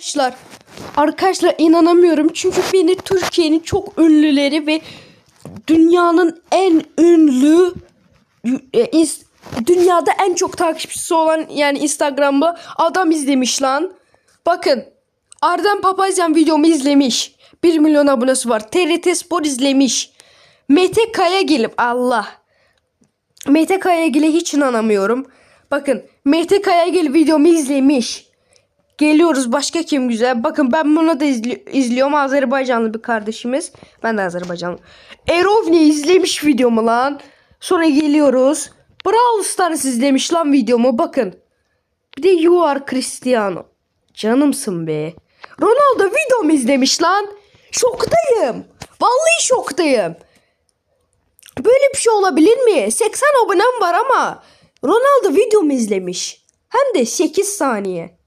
Arkadaşlar, arkadaşlar inanamıyorum çünkü beni Türkiye'nin çok ünlüleri ve dünyanın en ünlü e, dünyada en çok takipçisi olan yani Instagram'da adam izlemiş lan. Bakın Arden Papazyan videomu izlemiş. 1 milyon abonesi var. TRT Spor izlemiş. Mete Kayagil Allah. Mete Kayagil'e hiç inanamıyorum. Bakın Mete Kayagil videomu izlemiş. Geliyoruz başka kim güzel. Bakın ben bunu da izli- izliyorum. Azerbaycanlı bir kardeşimiz. Ben de Azerbaycanlı. Erovni izlemiş videomu lan. Sonra geliyoruz. Brawl Stars izlemiş lan videomu. Bakın. Bir de You Are Cristiano. Canımsın be. Ronaldo videomu izlemiş lan. Şoktayım. Vallahi şoktayım. Böyle bir şey olabilir mi? 80 abonem var ama Ronaldo videomu izlemiş. Hem de 8 saniye.